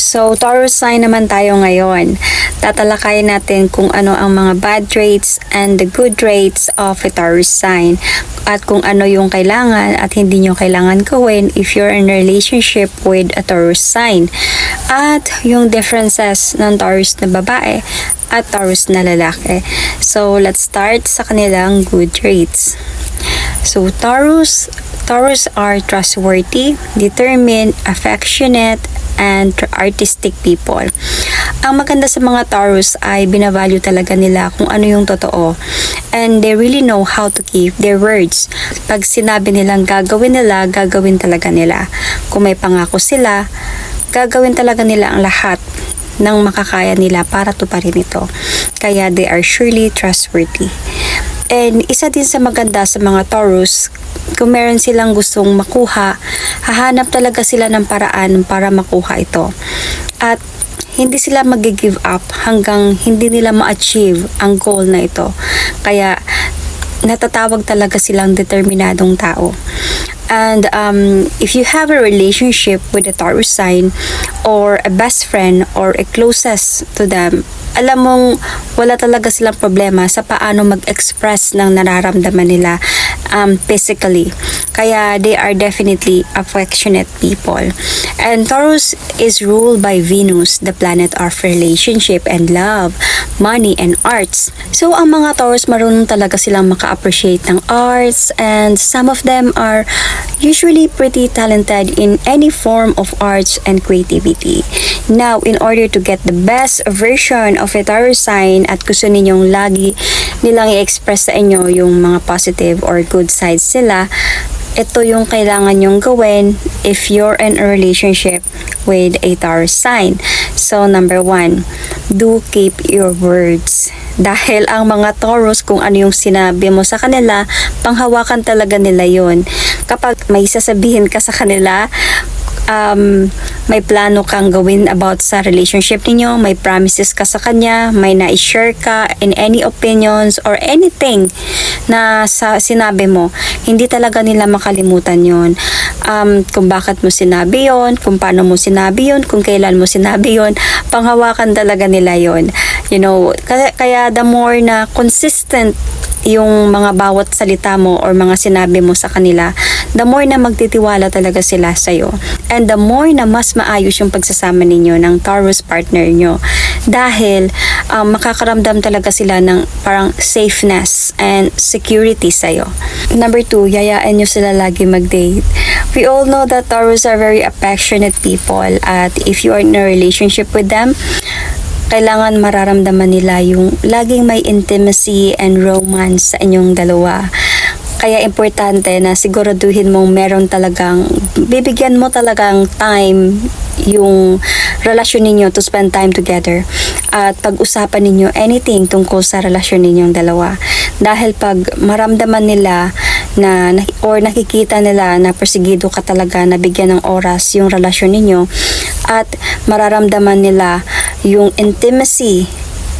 So, Taurus sign naman tayo ngayon. Tatalakayin natin kung ano ang mga bad traits and the good traits of a Taurus sign at kung ano yung kailangan at hindi nyo kailangan gawin if you're in a relationship with a Taurus sign. At yung differences ng Taurus na babae at Taurus na lalaki. So, let's start sa kanilang good traits. So, Taurus, Taurus are trustworthy, determined, affectionate, and artistic people. Ang maganda sa mga Taurus ay binavalue talaga nila kung ano yung totoo. And they really know how to keep their words. Pag sinabi nilang gagawin nila, gagawin talaga nila. Kung may pangako sila, gagawin talaga nila ang lahat ng makakaya nila para tuparin ito. Kaya they are surely trustworthy. And isa din sa maganda sa mga Taurus, kung meron silang gustong makuha, hahanap talaga sila ng paraan para makuha ito. At hindi sila mag-give up hanggang hindi nila ma-achieve ang goal na ito. Kaya natatawag talaga silang determinadong tao. And um, if you have a relationship with a Taurus sign or a best friend or a closest to them, alam mong wala talaga silang problema sa paano mag-express ng nararamdaman nila um, physically. Kaya they are definitely affectionate people. And Taurus is ruled by Venus, the planet of relationship and love, money and arts. So ang mga Taurus marunong talaga silang maka-appreciate ng arts and some of them are usually pretty talented in any form of arts and creativity. Now, in order to get the best version of sign at gusto ninyong lagi nilang i-express sa inyo yung mga positive or good sides sila, ito yung kailangan nyong gawin if you're in a relationship with a Taurus sign. So, number one, do keep your words. Dahil ang mga Taurus, kung ano yung sinabi mo sa kanila, panghawakan talaga nila yon Kapag may sasabihin ka sa kanila, um, may plano kang gawin about sa relationship ninyo, may promises ka sa kanya, may na-share ka in any opinions or anything na sa sinabi mo, hindi talaga nila makalimutan yon um, kung bakit mo sinabi yon kung paano mo sinabi yon kung kailan mo sinabi yon panghawakan talaga nila yon you know, kaya, kaya the more na consistent yung mga bawat salita mo or mga sinabi mo sa kanila, the more na magtitiwala talaga sila sa'yo. And the more na mas maayos yung pagsasama ninyo ng Taurus partner nyo. Dahil um, makakaramdam talaga sila ng parang safeness and security sa'yo. Number two, yayaan nyo sila lagi mag-date. We all know that Taurus are very affectionate people at if you are in a relationship with them, kailangan mararamdaman nila yung laging may intimacy and romance sa inyong dalawa. Kaya importante na siguraduhin mong meron talagang, bibigyan mo talagang time yung relasyon ninyo to spend time together at pag-usapan ninyo anything tungkol sa relasyon ninyong dalawa. Dahil pag maramdaman nila na or nakikita nila na persigido ka talaga na bigyan ng oras yung relasyon ninyo at mararamdaman nila yung intimacy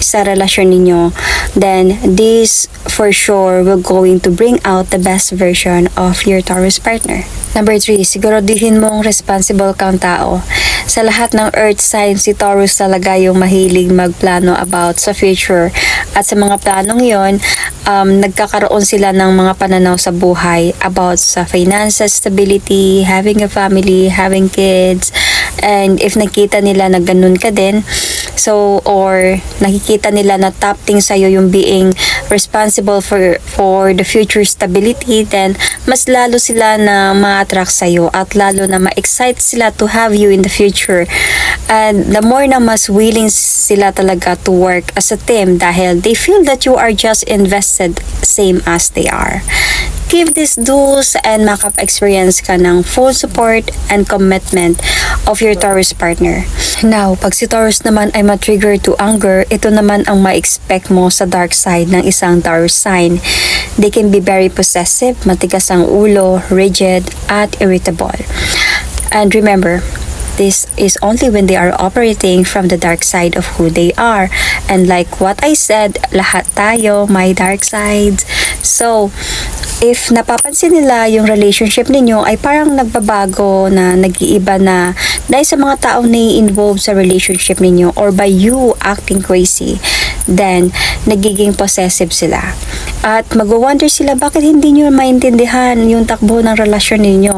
sa relasyon ninyo, then this for sure will going to bring out the best version of your Taurus partner. Number 3, siguraduhin mong responsible kang tao. Sa lahat ng earth sign, si Taurus talaga yung mahilig magplano about sa future. At sa mga planong yon, um, nagkakaroon sila ng mga pananaw sa buhay about sa financial stability, having a family, having kids, and if nakita nila na ganun ka din, so or nakikita nila na top thing sa'yo yung being responsible for for the future stability, then mas lalo sila na ma-attract sa'yo at lalo na ma-excite sila to have you in the future. And the more na mas willing sila talaga to work as a team dahil they feel that you are just invested same as they are give these dues and makap-experience ka ng full support and commitment of your Taurus partner. Now, pag si Taurus naman ay ma-trigger to anger, ito naman ang ma-expect mo sa dark side ng isang Taurus sign. They can be very possessive, matigas ang ulo, rigid, at irritable. And remember, this is only when they are operating from the dark side of who they are. And like what I said, lahat tayo may dark sides. So, if napapansin nila yung relationship ninyo ay parang nagbabago na nag-iiba na dahil sa mga taong na involved sa relationship ninyo or by you acting crazy, then nagiging possessive sila. At mag-wonder sila bakit hindi nyo maintindihan yung takbo ng relasyon ninyo.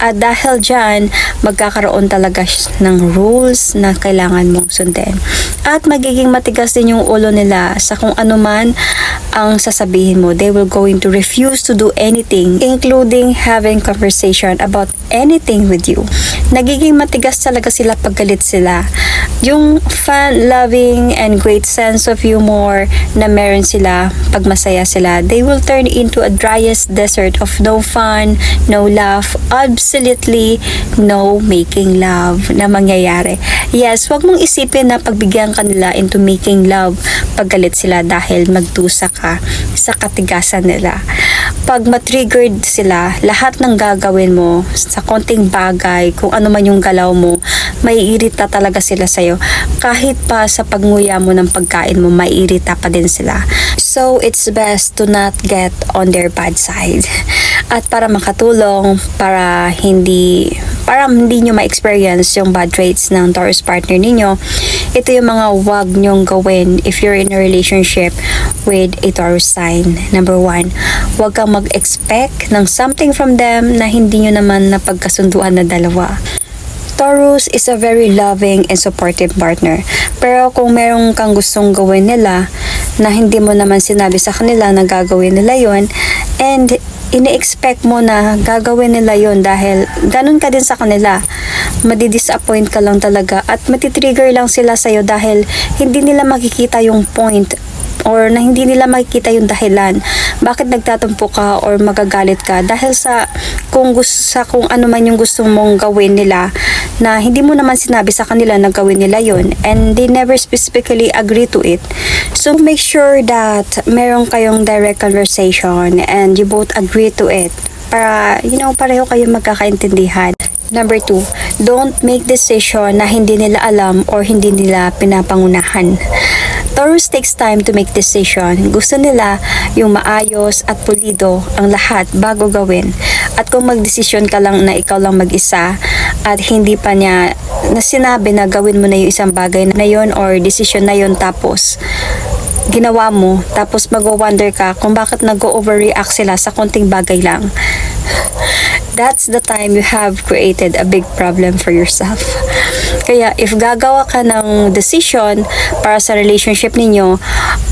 At dahil dyan, magkakaroon talaga ng rules na kailangan mong sundin. At magiging matigas din yung ulo nila sa kung ano man ang sasabihin mo. They will going to refuse to do anything, including having conversation about anything with you. Nagiging matigas talaga sila pag galit sila. Yung fun, loving, and great sense of humor na meron sila pag masaya sila, they will turn into a driest desert of no fun, no laugh, absolutely no making love na mangyayari. Yes, wag mong isipin na pagbigyan ka nila into making love pag galit sila dahil magdusa ka sa katigasan nila. Pag matriggered sila, lahat ng gagawin mo sa konting bagay, kung ano man yung galaw mo, maiirita talaga sila sa'yo. Kahit pa sa pagnguya mo ng pagkain mo, maiirita pa din sila. So, it's best to not get on their bad side. At para makatulong, para hindi para hindi nyo ma-experience yung bad traits ng Taurus partner ninyo, ito yung mga wag nyong gawin if you're in a relationship with a Taurus sign. Number one, wag kang mag-expect ng something from them na hindi nyo naman napagkasunduan na dalawa. Taurus is a very loving and supportive partner. Pero kung meron kang gustong gawin nila na hindi mo naman sinabi sa kanila na gagawin nila yon and ini-expect mo na gagawin nila yon dahil ganun ka din sa kanila. Madi-disappoint ka lang talaga at matitrigger lang sila sa'yo dahil hindi nila makikita yung point or na hindi nila makikita yung dahilan bakit nagtatampo ka or magagalit ka dahil sa kung gusto sa kung ano man yung gusto mong gawin nila na hindi mo naman sinabi sa kanila na gawin nila yon and they never specifically agree to it so make sure that meron kayong direct conversation and you both agree to it para you know pareho kayo magkakaintindihan Number two, don't make decision na hindi nila alam or hindi nila pinapangunahan. Taurus takes time to make decision. Gusto nila yung maayos at pulido ang lahat bago gawin. At kung magdesisyon ka lang na ikaw lang mag-isa at hindi pa niya na sinabi na gawin mo na yung isang bagay na yon or decision na yon tapos ginawa mo tapos mag-wonder ka kung bakit nag-overreact sila sa konting bagay lang that's the time you have created a big problem for yourself. Kaya if gagawa ka ng decision para sa relationship ninyo,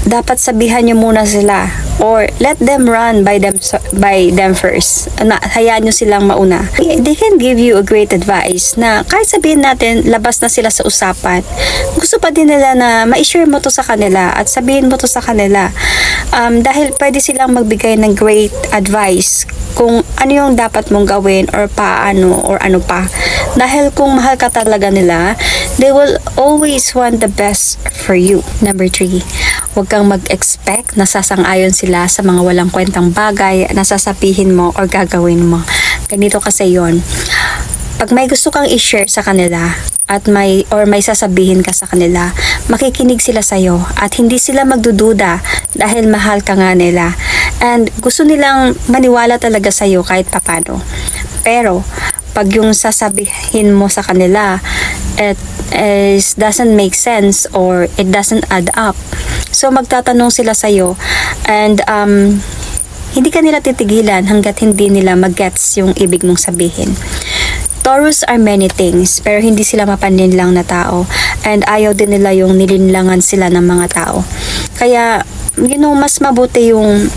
dapat sabihan nyo muna sila or let them run by them by them first. Na, hayaan nyo silang mauna. They can give you a great advice na kahit sabihin natin labas na sila sa usapan, gusto pa din nila na ma-share mo to sa kanila at sabihin mo to sa kanila. Um, dahil pwede silang magbigay ng great advice kung ano yung dapat mong gawin or paano or ano pa. Dahil kung mahal ka talaga nila, they will always want the best for you. Number three, huwag kang mag-expect na sasang-ayon sila sa mga walang kwentang bagay na sasabihin mo or gagawin mo. Ganito kasi yon pag may gusto kang i-share sa kanila at may or may sasabihin ka sa kanila, makikinig sila sa iyo at hindi sila magdududa dahil mahal ka nga nila and gusto nilang maniwala talaga sa iyo kahit papano. Pero pag yung sasabihin mo sa kanila it is doesn't make sense or it doesn't add up. So magtatanong sila sa iyo and um hindi ka nila titigilan hanggat hindi nila magets yung ibig mong sabihin. Taurus are many things, pero hindi sila mapanin lang na tao. And ayaw din nila yung nilinlangan sila ng mga tao. Kaya, you know, mas mabuti yung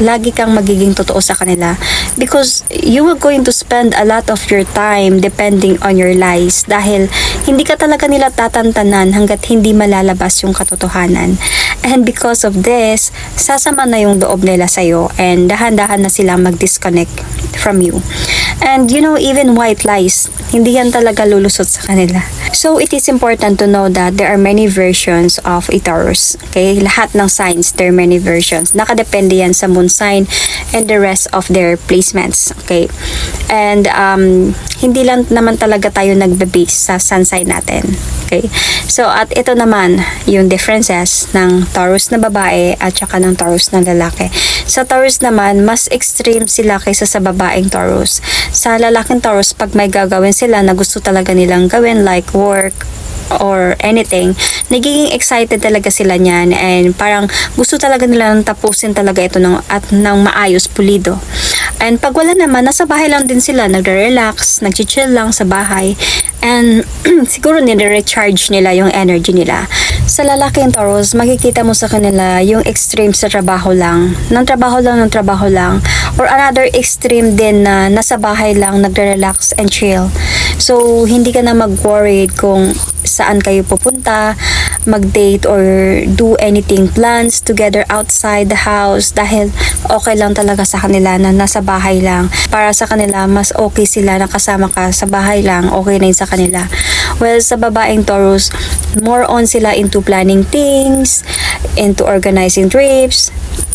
lagi kang magiging totoo sa kanila. Because you will going to spend a lot of your time depending on your lies. Dahil hindi ka talaga nila tatantanan hanggat hindi malalabas yung katotohanan. And because of this sasama na yung loob nila sa'yo and dahan-dahan na sila mag-disconnect from you. And you know even white lies hindi yan talaga lulusot sa kanila. So it is important to know that there are many versions of a Taurus okay? Lahat ng signs there are many versions. Nakadepende yan sa moon sign and the rest of their place placements. Okay? And um, hindi lang naman talaga tayo nagbe-base sa sun sign natin. Okay? So, at ito naman, yung differences ng Taurus na babae at saka ng Taurus na lalaki. Sa Taurus naman, mas extreme sila kaysa sa babaeng Taurus. Sa lalaking Taurus, pag may gagawin sila na gusto talaga nilang gawin like work, or anything, nagiging excited talaga sila niyan and parang gusto talaga nilang tapusin talaga ito ng, at ng maayos, pulido. And pag wala naman, nasa bahay lang din sila, nagre-relax, nag-chill lang sa bahay. And siguro nire-recharge nila yung energy nila. Sa lalaking Taurus, makikita mo sa kanila yung extreme sa trabaho lang. Ng trabaho lang, ng trabaho lang. Or another extreme din na nasa bahay lang, nagre-relax and chill. So, hindi ka na mag-worried kung saan kayo pupunta, mag-date or do anything plans together outside the house dahil okay lang talaga sa kanila na nasa bahay lang. Para sa kanila, mas okay sila na kasama ka sa bahay lang, okay na yun sa kanila. Well, sa babaeng Taurus, more on sila into planning things, into organizing trips,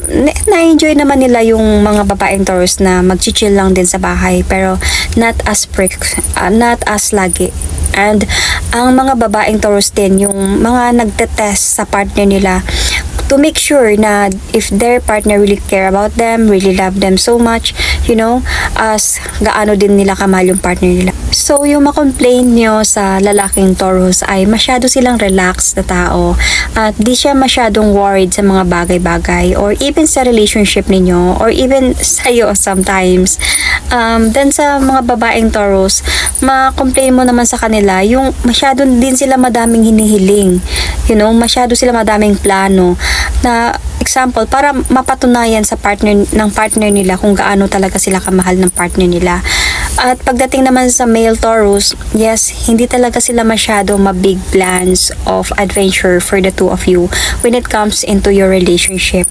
na- na-enjoy naman nila yung mga babaeng Taurus na mag-chill lang din sa bahay pero not as prick, uh, not as lagi. And ang mga babaeng Taurus din, yung mga nagtetest sa partner nila to make sure na if their partner really care about them, really love them so much, you know, as gaano din nila kamahal yung partner nila. So, yung makomplain nyo sa lalaking Taurus ay masyado silang relaxed na tao at di siya masyadong worried sa mga bagay-bagay or even sa relationship ninyo or even sa'yo sometimes. Um, then sa mga babaeng Taurus, ma-complain mo naman sa kanila yung masyado din sila madaming hinihiling. You know, masyado sila madaming plano na example para mapatunayan sa partner ng partner nila kung gaano talaga sila kamahal ng partner nila. At pagdating naman sa male Taurus, yes, hindi talaga sila masyado mabig plans of adventure for the two of you when it comes into your relationship.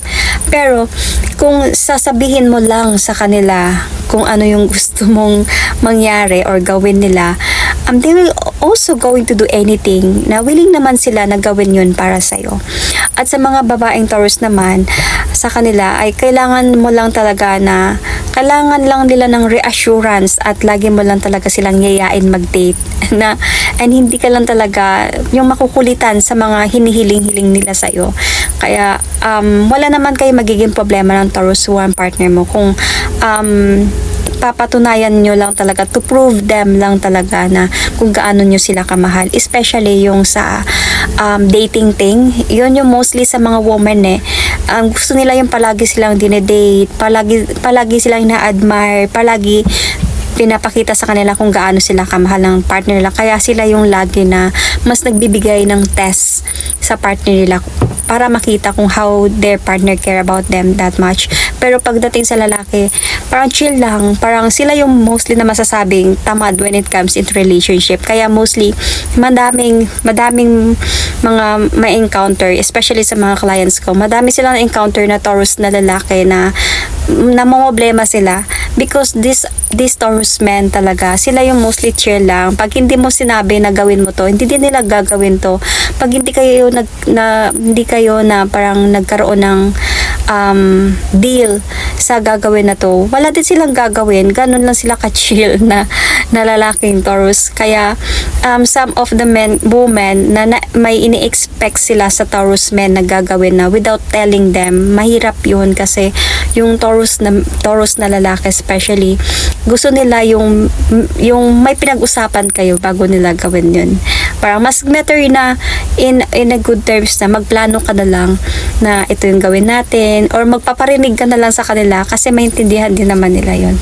Pero kung sasabihin mo lang sa kanila kung ano yung gusto mong mangyari or gawin nila, um, they will also going to do anything na willing naman sila na gawin yun para sa'yo. At sa mga babaeng Taurus naman, sa kanila ay kailangan mo lang talaga na kailangan lang nila ng reassurance at lagi mo lang talaga silang yayain mag-date. Na and hindi ka lang talaga yung makukulitan sa mga hinihiling-hiling nila sa'yo. Kaya um, wala naman kayo magiging problema ng one partner mo kung um, papatunayan nyo lang talaga to prove them lang talaga na kung gaano nyo sila kamahal. Especially yung sa um, dating thing. Yun yung mostly sa mga women eh. Um, gusto nila yung palagi silang dinedate palagi, palagi silang na-admire palagi pinapakita sa kanila kung gaano sila kamahal ng partner nila. Kaya sila yung lagi na mas nagbibigay ng test sa partner nila para makita kung how their partner care about them that much. Pero pagdating sa lalaki, parang chill lang. Parang sila yung mostly na masasabing tamad when it comes into relationship. Kaya mostly, madaming, madaming mga ma-encounter, especially sa mga clients ko, madami silang encounter na Taurus na lalaki na namomblema sila because this these men talaga sila yung mostly chill lang. Pag hindi mo sinabi na gawin mo to hindi din nila gagawin to. Pag hindi kayo nag na hindi kayo na parang nagkaroon ng um, deal sa gagawin na to. Wala din silang gagawin. Ganun lang sila ka-chill na, na lalaking Taurus. Kaya um, some of the men women na, na may ini-expect sila sa Taurus men na gagawin na without telling them mahirap yun kasi yung Taurus na Taurus na lalaki especially gusto nila yung yung may pinag-usapan kayo bago nila gawin yun parang mas better na in in a good terms na magplano ka na lang na ito yung gawin natin or magpaparinig ka na lang sa kanila kasi maintindihan din naman nila yon